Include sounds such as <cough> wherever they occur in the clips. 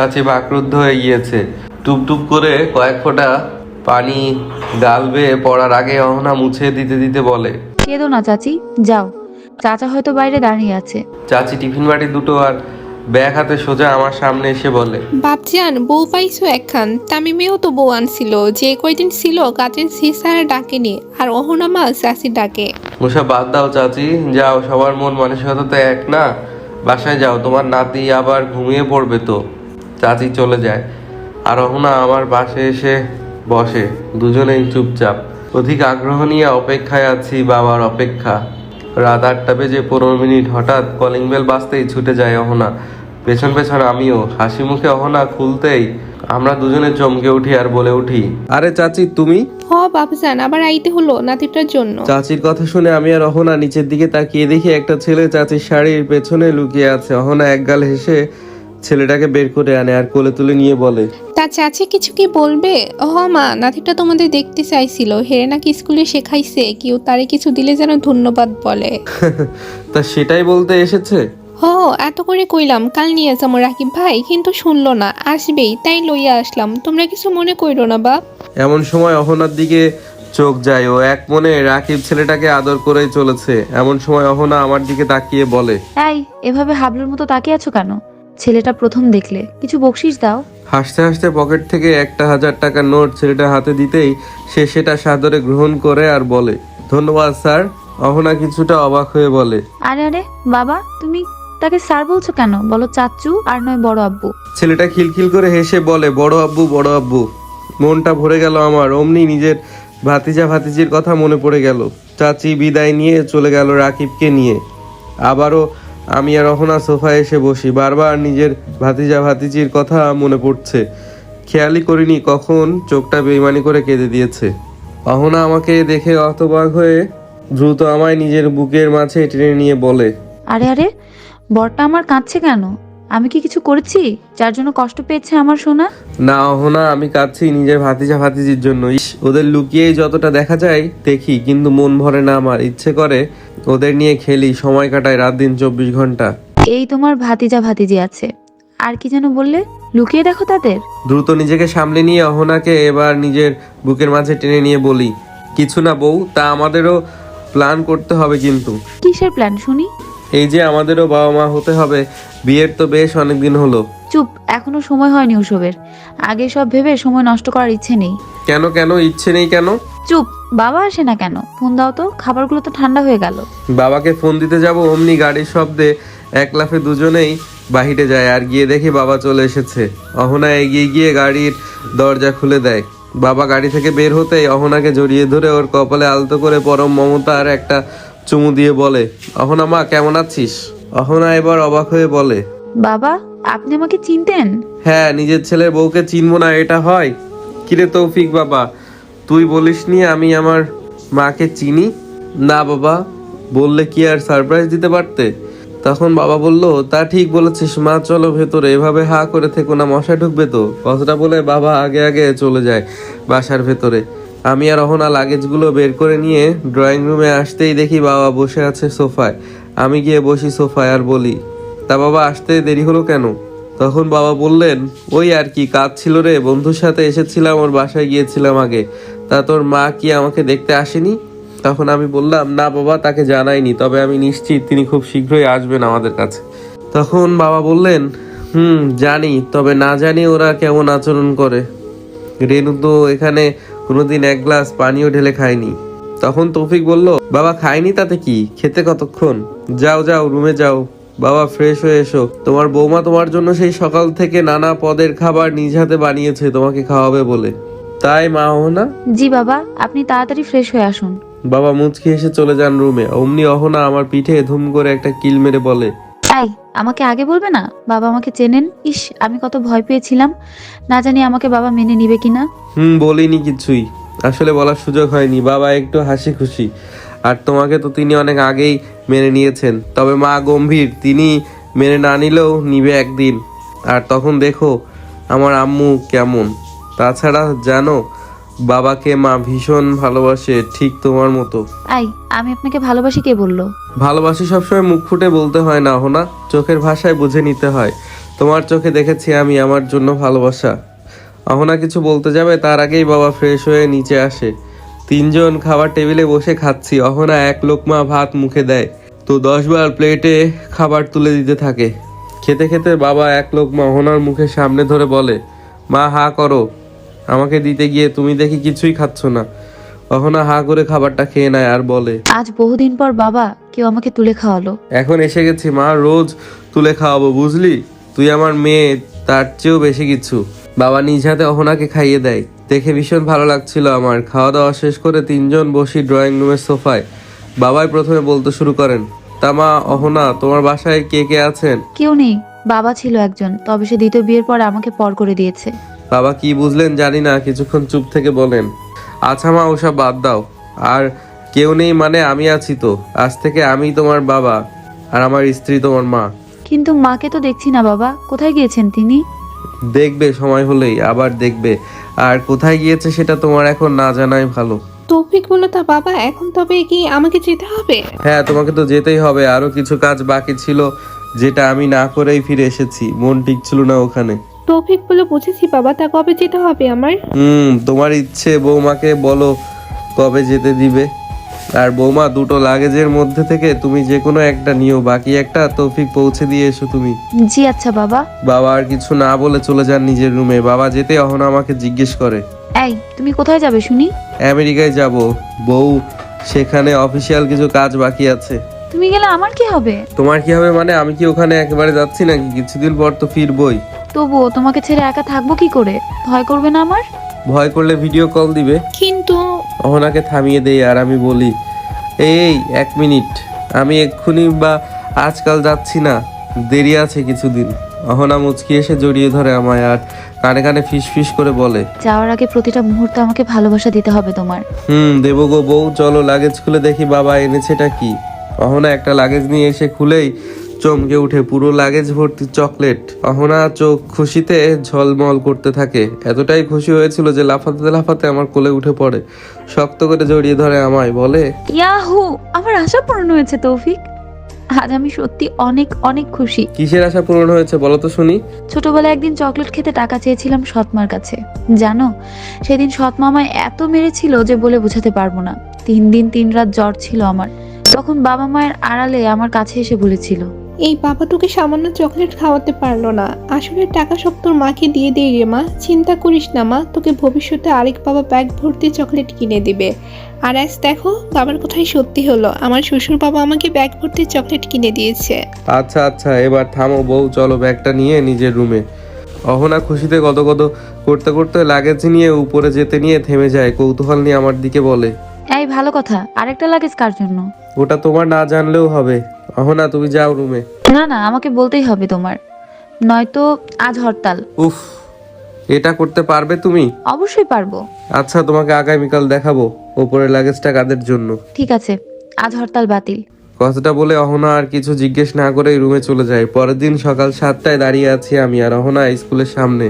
চাচি বাকরুদ্ধ হয়ে গিয়েছে। টুপ টুপ করে কয়েক ফোঁটা পানি গাল বেয়ে পড়ার আগে অহনা মুছে দিতে দিতে বলে কেঁদো না চাচি যাও। চাচা হয়তো বাইরে দাঁড়িয়ে আছে। চাচি টিফিন বাটি দুটো আর ব্যাগ হাতে সোজা আমার সামনে এসে বলে বাপজান বউ পাইছো একখান। তামিমেও তো বউ আনছিল। যে কয়দিন ছিল কাজের সিসার ডাকেনি আর অহনা মা চাচি ডাকে। ওসব বাদ দাও চাচি যাও। সবার মন মানসিকতা তো এক না। বাসায় যাও তোমার নাতি আবার ঘুমিয়ে পড়বে তো। চাচি চলে যায় আর অহনা আমার পাশে এসে বসে। দুজনেই চুপচাপ। অধিক আগ্রহ নিয়ে অপেক্ষায় আছি বাবার অপেক্ষা। রাত আটটা বেজে পনেরো মিনিট। হঠাৎ কলিং বেল বাজতেই ছুটে যায় অহনা। পেছন পেছন আমিও। হাসি মুখে অহনা খুলতেই আমরা দুজনে চমকে উঠি আর বলে উঠি আরে চাচি তুমি? হ বাপজান আবার আইতে হলো নাতিটার জন্য। চাচির কথা শুনে আমি আর অহনা নিচের দিকে তাকিয়ে দেখি একটা ছেলে চাচির শাড়ির পেছনে লুকিয়ে আছে। অহনা একগাল হেসে ছেলেটাকে বের করে আনে আর কোলে তুলে নিয়ে বলে তা চাচি কিছু কি বলবে? হ মা নাতিটা তোমাদের দেখতে চাইছিল। হেরে নাকি স্কুলে শেখাইছে কেউ তারে কিছু দিলে যেন ধন্যবাদ বলে। তা সেটাই বলতে এসেছে? হ এত করে কইলাম কাল নিয়ে যাব রাকিব ভাই কিন্তু শুনলো না আসবেই তাই লইয়া আসলাম। তোমরা কিছু মনে কইরো না বাপ। এমন সময় অহনার দিকে চোখ যায় ও এক মনে রাকিব ছেলেটাকে আদর করেই চলেছে। এমন সময় অহনা আমার দিকে তাকিয়ে বলে এই এভাবে হাবলুর মতো তাকিয়ে আছো কেন? ছেলেটা প্রথম দেখলে। কিছু বকশিস দাও। হাসতে হাসতে পকেট থেকে একটা হাজার টাকার নোট ছেলেটা হাতে দিতেই সে সেটা সাদরে গ্রহণ করে আর বলে ধন্যবাদ স্যার। অহনা কিছুটা অবাক হয়ে বলে আরে আরে বাবা তুমি তাকে স্যার বলছো কেন? বলো চাচু আর নয় বড় আব্বু। ছেলেটা খিলখিল করে হেসে বলে বড় আব্বু বড় আব্বু। মনটা ভরে গেল আমার অমনি নিজের ভাতিজা ভাতিজির কথা মনে পড়ে গেল। চাচি বিদায় নিয়ে চলে গেল রাকিবকে নিয়ে। আবারও আমি আর অহনা সোফায় এসে বসি। বারবার নিজের ভাতিজা ভাতিজির কথা মনে পড়ছে। খেয়ালই করিনি কখন চোখটা বেইমানি করে কেঁদে দিয়েছে। অহনা আমাকে দেখে অতবাক হয়ে দ্রুত আমায় নিজের বুকের মাঝে টেনে নিয়ে বলে আরে আরে বরটা আমার কাঁদছে কেন? আমি কি কিছু করেছি যার জন্য কষ্ট পেয়েছে আমার সোনা? না অহনা আমি কাঁদছি নিজের ভাতিজা ভাতিজির জন্য। ইস ওদের লুকিয়েই যতটা দেখা যায় দেখি কিন্তু মন ভরে না আমার। ইচ্ছে করে ওদের নিয়ে খেলি সময় কাটাই রাত দিন চব্বিশ ঘণ্টা। এই তোমার ভাতিজা ভাতিজি আছে। আর কি যেন বললে? লুকিয়ে দেখো তাদের। দ্রুত নিজেকে সামলে নিয়ে অহনাকে এবার নিজের বুকের মাঝে টেনে নিয়ে বলি কিছু না বউ তা আমাদেরও প্ল্যান করতে হবে কিন্তু। কিসের প্ল্যান শুনি? এই যে আমাদেরও বাবা মা হতে হবে বিয়ের তো বেশ অনেকদিন হলো। চুপ এখনও সময় হয়নি ওসবের। আগে সব ভেবে সময় নষ্ট করার ইচ্ছে নেই। কেন কেন? ইচ্ছে নেই কেন? চুপ বাবা আসে না কেন? ফোন দাও তো খাবারগুলো তো ঠান্ডা হয়ে গেল। বাবাকে ফোন দিতে যাব অমনি গাড়ির শব্দে এক লাফে দুজনেই বাহিরে যায় আর গিয়ে দেখি বাবা চলে এসেছে। অহনা এগিয়ে গিয়ে গাড়ির দরজা খুলে দেয়। বাবা গাড়ি থেকে বের হতেই অহনাকে জড়িয়ে ধরে ওর কপালে আলতো করে পরম মমতা আর একটা চুমু দিয়ে বলে অহনা মা কেমন আছিস? অহনা এবার অবাক হয়ে বলে বাবা আপনি আমাকে চিনতেন? হ্যাঁ নিজের ছেলের বউকে চিনবো না এটা হয়। কিরে তৌফিক বাবা তুই বলিসনি আমি আমার মাকে চিনি? না বাবা বললে কি আর সারপ্রাইজ দিতে পারতে? তখন বাবা বলল তা ঠিক বলেছিস মা চলো ভেতরে এভাবে হা করে থেকো না মশা ঢুকবে তো। কথাটা বলে বাবা আগে আগে চলে যায় বাসার ভেতরে। আমি আর অহনা লাগেজগুলো বের করে নিয়ে ড্রয়িং রুমে আসতেই দেখি বাবা বসে আছে সোফায়। আমি গিয়ে বসি সোফায় আর বলি, তা বাবা, আসতে দেরি হলো কেন? তখন বাবা বললেন, ওই আর কি, কাজ ছিল রে, বন্ধুর সাথে এসেছিলাম, ওর বাসায় গিয়েছিলাম আগে। তা তোর মা কি আমাকে দেখতে আসেনি? তখন আমি বললাম, না বাবা, তাকে জানাইনি, তবে আমি নিশ্চিত তিনি খুব শীঘ্রই আসবেন আমাদের কাছে। তখন বাবা বললেন, হুম, জানি, তবে না জানি ওরা কেমন আচরণ করে। রেনু তো এখানে কোনোদিন এক গ্লাস পানিও ঢেলে খায়নি তখন তৌফিক বলল বাবা খায়নি তাতে কি? খেতে কতক্ষণ? যাও যাও রুমে যাও। বাবা ফ্রেশ হয়ে এসো। তোমার বৌমা তোমার জন্য সেই সকাল থেকে নানা পদের খাবার নিজ হাতে বানিয়েছে তোমাকে খাওয়াবে বলে। তাই মা অহনা? জি বাবা আপনি তাড়াতাড়ি ফ্রেশ হয়ে আসুন। বাবা মুচকি এসে চলে যান রুমে। অমনি অহনা আমার পিঠে ধুম করে একটা কিল মেরে বলে এই আমাকে আগে বলবে না? বাবা আমাকে চেনেন? ইস, আমি কত ভয় পেয়েছিলাম। না জানি আমাকে বাবা মেনে নিবে কিনা। হুম, বলিনি কিছুই। আসলে বলার সুযোগ হয়নি। বাবা একটু হাসি খুশি। আর তোমাকে তো তিনি অনেক আগেই মেনে নিয়েছেন। তবে মা গম্ভীর। তিনি মেনে না নিলেও নিবে একদিন। আর তখন দেখো, আমার আম্মু কেমন। তাছাড়া জানো বাবাকে মা ভীষণ ভালোবাসে ঠিক তোমার মতো। আই আমি আপনাকে ভালোবাসি কে বলল? ভালোবাসি সবসময় মুখ ফুটে বলতে হয় না হোনা। চোখের ভাষায় বুঝে নিতে হয়। তোমার চোখে দেখেছি আমি আমার জন্য ভালোবাসা। অহনা কিছু বলতে যাবে তার আগেই বাবা ফ্রেশ হয়ে নিচে আসে। তিনজন খাবার টেবিলে বসে খাচ্ছি। অহনা এক লোকমা ভাত মুখে দেয়। তো দশবার প্লেটে খাবার তুলে দিতে থাকে। খেতে খেতে বাবা এক লোকমা অহনার মুখের সামনে ধরে বলে মা হা করো। আমাকে দিতে গিয়ে তুমি দেখি কিছুই খাচ্ছ না। অহনা হা করে খাবারটা খেয়ে নেয় আর বলে আজ বহুদিন পর বাবা কেউ আমাকে তুলে খাওয়ালো। এখন এসে গেছি মা রোজ তুলে খাওয়াবো বুঝলি? তুই আমার মেয়ে তার চেয়েও বেশি কিছু। বাবা নিজ হাতে অহনাকে খাইয়ে দেয়। দেখে ভীষণ ভালো লাগছিল আমার। খাওয়া দাওয়া শেষ করে তিনজন বসি ড্রয়িং রুমের সোফায়। বাবাই প্রথমে বলতে শুরু করেন তা মা অহনা তোমার বাসায় কে কে আছেন? কেউ নেই বাবা ছিল একজন তবে সে দ্বিতীয় বিয়ের পর আমাকে পর করে দিয়েছে। বাবা কি বুঝলেন জানি না কিছুক্ষণ চুপ থেকে বলেন আচ্ছা মা ওসব বাদ দাও। আর কেউ নেই মানে আমি আছি তো আজ থেকে আমি তোমার বাবা আর আমার স্ত্রী তোমার মা। কিন্তু মাকে তো দেখছি না বাবা কোথায় গিয়েছেন তিনি? দেখবে সময় হলেই আবার দেখবে। আর কোথায় গিয়েছে সেটা তোমার এখন না জানাই ভালো। তৌফিক বলল তা বাবা এখন তবে কি আমাকে যেতে হবে? হ্যাঁ তোমাকে তো যেতেই হবে আরও কিছু কাজ বাকি ছিল যেটা আমি না করেই ফিরে এসেছি মন ঠিক ছিল না ওখানে। তৌফিক বলে বুঝেছি বাবা তা কবে যেতে হবে আমার? হুম তোমার ইচ্ছে বৌমাকে বলো কবে যেতে দিবে। আর বৌমা দুটো লাগেজের মধ্যে থেকে তুমি যে কোনো একটা নিও বাকি একটা তৌফিক পৌঁছে দিয়ে এসো তুমি। জি আচ্ছা বাবা। বাবা আর কিছু না বলে চলে যান নিজের রুমে। বাবা যেতে অহনা আমাকে জিজ্ঞেস করে। এই তুমি কোথায় যাবে শুনি? আমেরিকায় যাব। বউ সেখানে অফিসিয়াল কিছু কাজ বাকি আছে। তুমি গেলে আমার কি হবে? তোমার কি হবে মানে আমি কি ওখানে একেবারে যাচ্ছি নাকি? কিছুদিন পর তো ফিরবই। তবুও তোমাকে ছেড়ে একা থাকব কি করে? ভয় করবে না আমার? ভয় করলে ভিডিও কল দিবে। কিন্তু অহনাকে থামিয়ে দেই আর আমি বলি এই এক মিনিট। আমি এক্ষুনি বা আজকাল যাচ্ছি না। দেরি আছে কিছুদিন। অহনা মুচকি এসে জড়িয়ে ধরে আমায় আর কানে কানে ফিস ফিস করে বলে যাওয়ার আগে প্রতিটা মুহূর্তে আমাকে ভালোবাসা দিতে হবে তোমার। হুম দেবো গো বউ চলো লাগেজ খুলে দেখি বাবা এনেছেটা কি? অহনা একটা লাগেজ নিয়ে এসে খুলেই চমকে উঠে পুরো লাগেজ ভর্তি চকলেট অহনা চোখ খুশিতে ঝলমল করতে থাকে। এতটাই খুশি হয়েছিল যে লাফাতে লাফাতে আমার কোলে উঠে পড়ে। শক্ত করে জড়িয়ে ধরে আমায় বলে ইয়াহু আমার আশা পূরণ হয়েছে তৌফিক। আজ আমি সত্যি অনেক অনেক খুশি। কিসের আশা পূরণ হয়েছে বলো তো শুনি? ছোটবেলায় একদিন চকলেট খেতে টাকা চেয়েছিলাম সৎমার কাছে। জানো সেদিন সৎমা আমায় এত মেরেছিল যে বলে বোঝাতে পারব না। তিন দিন তিন রাত জ্বর ছিল আমার। তখন বাবা মায়ের আড়ালে আমার কাছে এসে বলেছিল এই বাবা তোকে সামান্য চকলেট খাওয়াতে পারল না। আসলে টাকা সব তোর মাকে দিয়ে দেই রে মা। চিন্তা করিস না মা তোকে ভবিষ্যতে আরেক বাবা ব্যাগ ভর্তি চকলেট কিনে দিবে। আর আজ দেখো বাবার কথাই সত্যি হলো। আমার শ্বশুর বাবা আমাকে ব্যাগ ভর্তি চকলেট কিনে দিয়েছে। আচ্ছা আচ্ছা এবার থামো বউ চলো ব্যাগটা নিয়ে নিজের রুমে অহনা খুশিতে কত কত করতে করতে লাগেজ নিয়ে উপরে যেতে নিয়ে থেমে যায়। কৌতূহল নিয়ে আমার দিকে বলে এই ভালো কথা। আরেকটা লাগেজ কার জন্য? ওটা তোমার না জানলেও হবে। অহনা তুমি যাও রুমে না না আমাকে বলতেই হবে তোমার। নয়তো আজ হরতাল। উফ এটা করতে পারবে তুমি? অবশ্যই পারব। আচ্ছা তোমাকে আগামীকাল দেখাবো ওপরের লাগেজটা কাদের জন্য। ঠিক আছে আজ হরতাল বাতিল। কথাটা বলে অহনা আর কিছু জিজ্ঞেস না করেই রুমে চলে যায়। পরের দিন সকাল সাতটায় দাঁড়িয়ে আছি আমি আর অহনা স্কুলের সামনে।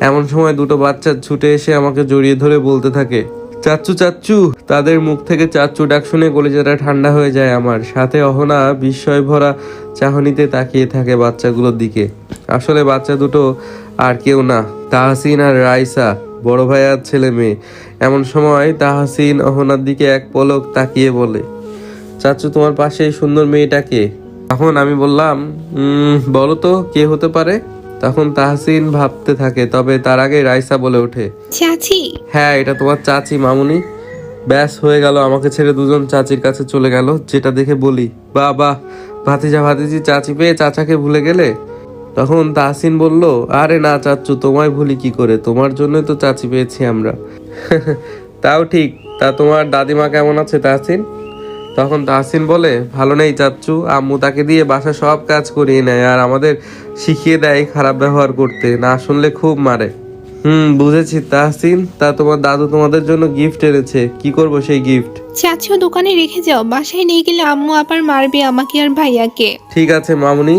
এমন সময় দুটো বাচ্চা ছুটে এসে আমাকে জড়িয়ে ধরে বলতে থাকে চাচ্চু চাচ্চু তাদের মুখ থেকে চাচ্চু ডাক শুনে কলিজাটা ঠান্ডা হয়ে যায় আমার। সাথে অহনা বিস্ময় ভরা চাহনিতে তাকিয়ে থাকে বাচ্চাগুলোর দিকে। আসলে বাচ্চা দুটো আর কেউ না তাহসিন আর রাইসা বড় ভাই আর ছেলে মেয়ে। এমন সময় তাহসিন অহনার দিকে এক পলক তাকিয়ে বলে চাচু তোমার পাশে এই সুন্দর মেয়েটাকে তখন আমি বললাম "উম, বলো তো কে হতে পারে? তখন তাহসিন ভাবতে থাকে তবে তার আগে রাইসা বলে ওঠে। চাচি। হ্যাঁ এটা তোমার চাচি মামুনি। ব্যাস হয়ে গেল আমাকে ছেড়ে দুজন চাচির কাছে চলে গেল যেটা দেখে বলি বা বাহ ভাতিজা ভাতিজি চাচি পেয়ে চাচাকে ভুলে গেলে? তখন তাহসিন বলল আরে না চাচ্চু তোমায় ভুলি কি করে? তোমার জন্যই তো চাচি পেয়েছি আমরা। <laughs> তাও ঠিক তা তোমার দাদিমা কেমন আছে তাহসিন? তখন তাহসিন বলে ভালো নেই চাচ্চু আম্মু তাকে দিয়ে বাসা সব কাজ করিয়ে নেয় আর আমাদের শিখিয়ে দেয় খারাপ ব্যবহার করতে না শুনলে খুব মারে। হুম বুঝেছি তাহসিন তা তোমার দাদু তোমাদের জন্য গিফট এনেছে কি করব সেই গিফট চাচিও দোকানে রেখে যাও বাসায় নিয়ে গেলে আম্মু আবার মারবে আমাকে আর ভাইয়াকে। ঠিক আছে মামুনি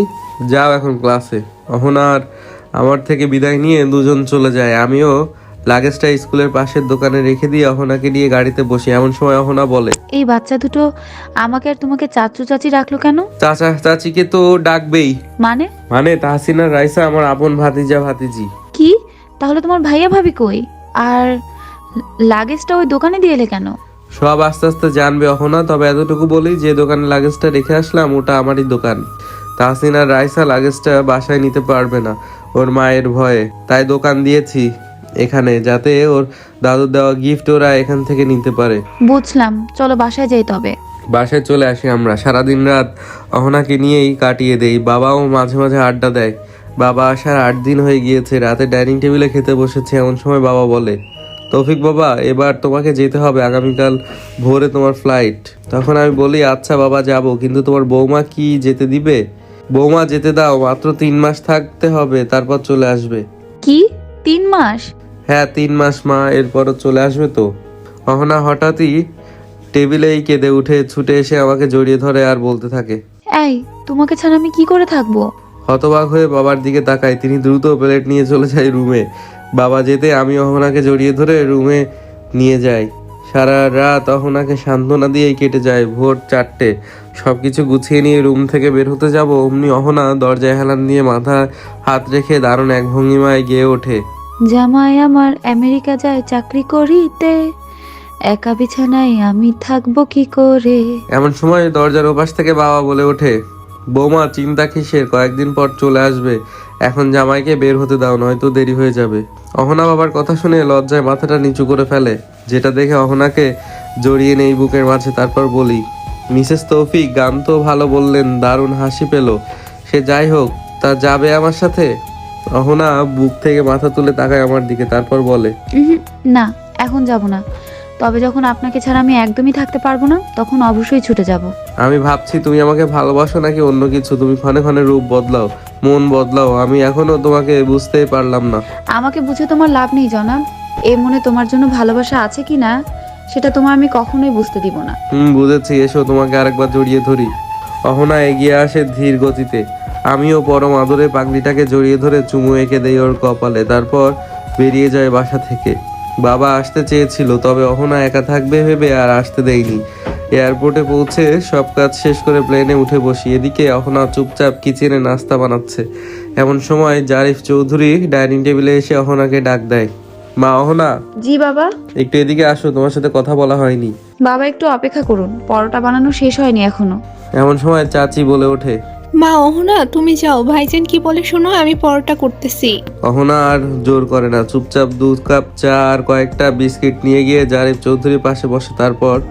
যাও এখন ক্লাসে অহনার আমার থেকে বিদায় নিয়ে দুজন চলে যায় আমিও লাগেজটা স্কুলের পাশের দোকানে রেখে দিয়ে অহনাকে নিয়ে গাড়িতে বসে এমন সময় অহনা বলে এই বাচ্চা দুটো আমাকে আর তোমাকে চাচু চাচি রাখল কেন? চাচা চাচিকে তো ডাকবেই। মানে? মানে তাহসিনা রাইসা আমার আপন ভাতিজা ভাতিজি। কি? তাহলে তোমার ভাইয়া ভাবি কই? আর লাগেজটা ওই দোকানে দিয়ে এলে কেন? সব আস্তে আস্তে জানবে অহনা তবে এতটুকু বলি যে দোকানে লাগেজটা রেখে আসলাম ওটা আমারই দোকান। তাহসিনা রাইসা লাগেজটা বাসায় নিতে পারবে না ওর মায়ের ভয়ে। তাই দোকান দিয়েছি। এখানে যাতে ওর দাদুর দেওয়া গিফট ওরা এখান থেকে নিতে পারে। বুঝলাম চলো বাসায় যাই তবে। বাসায় চলে আসি আমরা। সারাদিন রাত অহনাকে নিয়েই কাটিয়ে দেই বাবাও মাঝে মাঝে আড্ডা দেয়। বাবা আসার আট দিন হয়ে গিয়েছে রাতে ডাইনিং টেবিলে খেতে বসেছে এমন সময় বাবা বলে তৌফিক বাবা এবার তোমাকে যেতে হবে আগামীকাল ভোরে তোমার ফ্লাইট তখন আমি বলি আচ্ছা বাবা যাব কিন্তু তোমার বৌমা কি যেতে দিবে? বৌমা যেতে দাও মাত্র তিন মাস থাকতে হবে তারপর চলে আসবে। কি? তিন মাস? হ্যাঁ তিন মাস মা এরপরও চলে আসবে তো। অহনা হঠাৎই টেবিলেই কেঁদে উঠে ছুটে এসে আমাকে জড়িয়ে ধরে আর বলতে থাকে এই তোমাকে ছাড়া আমি কি করে থাকব? হতবাক হয়ে বাবার দিকে তাকাই তিনি দ্রুত প্লেট নিয়ে চলে যায় রুমে। বাবা যেতে আমি অহনাকে জড়িয়ে ধরে রুমে নিয়ে যাই। সারা রাত অহনাকে সান্ত্বনা দিয়েই কেটে যায় ভোর চারটে। সব কিছু গুছিয়ে নিয়ে রুম থেকে বের হতে যাব। অমনি অহনা দরজায় হেলান দিয়ে মাথা হাত রেখে দারুণ এক ভঙ্গিমায় গেয়ে ওঠে। জামাই আমার আমেরিকা যায় চাকরি করিতে। একা বিছানায় আমি থাকব কি করে? এমন সময় দরজার ওপাশ থেকে বাবা বলে ওঠে, বৌমা, চিন্তা কিসের? কয়েকদিন পর চলে আসবে। এখন জামাইকে বের হতে দাও, নয়তো দেরি হয়ে যাবে। অহনা বাবার কথা শুনে লজ্জায় মাথাটা নিচু করে ফেলে। যেটা দেখে অহনাকে জড়িয়ে নেই বুকের মাঝে, তারপর বলি, মিসেস তৌফিক, গান তো ভালো বললেন, দারুণ হাসি পেল। সে যাই হোক, তা যাবে আমার সাথে? অহনা বুক থেকে মাথা তুলে তাকায় আমার দিকে তারপর বলে উহুম, না এখন যাব না। তবে যখন আপনাকে ছাড়া আমি একদমই থাকতে পারব না তখন অবশ্যই ছুটে যাব। আমি ভাবছি তুমি আমাকে ভালোবাসো নাকি অন্য কিছু? তুমি ক্ষণে ক্ষণে রূপ বদলাও মন বদলাও আমি এখনও তোমাকে বুঝতেই পারলাম না। আমাকে বুঝে তোমার লাভ নেই জনাব। এ মনে তোমার জন্য ভালোবাসা আছে কি না সেটা তোমার আমি কখনোই বুঝতে দিব না। হুম বুঝেছি এসো তোমাকে আরেকবার জড়িয়ে ধরি। অহনা এগিয়ে আসে ধীর গতিতে। আমিও পরম আদরে পাগড়িটাকে জড়িয়ে ধরে চুমু এঁকে দেই ওর কপালে। তারপর বেরিয়ে যায় বাসা থেকে। বাবা আসতে চেয়েছিল তবে অহনা একা থাকবে ভেবে আর আসতে দেয়নি। এয়ারপোর্টে পৌঁছে সব কাজ শেষ করে প্লেনে উঠে বসি। এদিকে অহনা চুপচাপ কিচেনে নাস্তা বানাচ্ছে। এমন সময় জারিফ চৌধুরী ডাইনিং টেবিলে এসে অহনাকে ডাক দেয়। মা অহনা? জি বাবা। একটু এদিকে আসো তোমার সাথে কথা বলা হয়নি। বাবা একটু অপেক্ষা করুন। পরোটা বানানো শেষ হয়নি এখনও। এমন সময় চাচি বলে ওঠে মা, অহনা, তুমি যাও। ভাইজান কি বলে শোনো, আমি পরোটা করতেছি। অহনা, আর জোর করে না। চুপচাপ দুধ, কাপ, চা আর কয়েকটা বিস্কিট নিয়ে গিয়ে জারিফ চৌধুরীর পাশে বসে। তারপর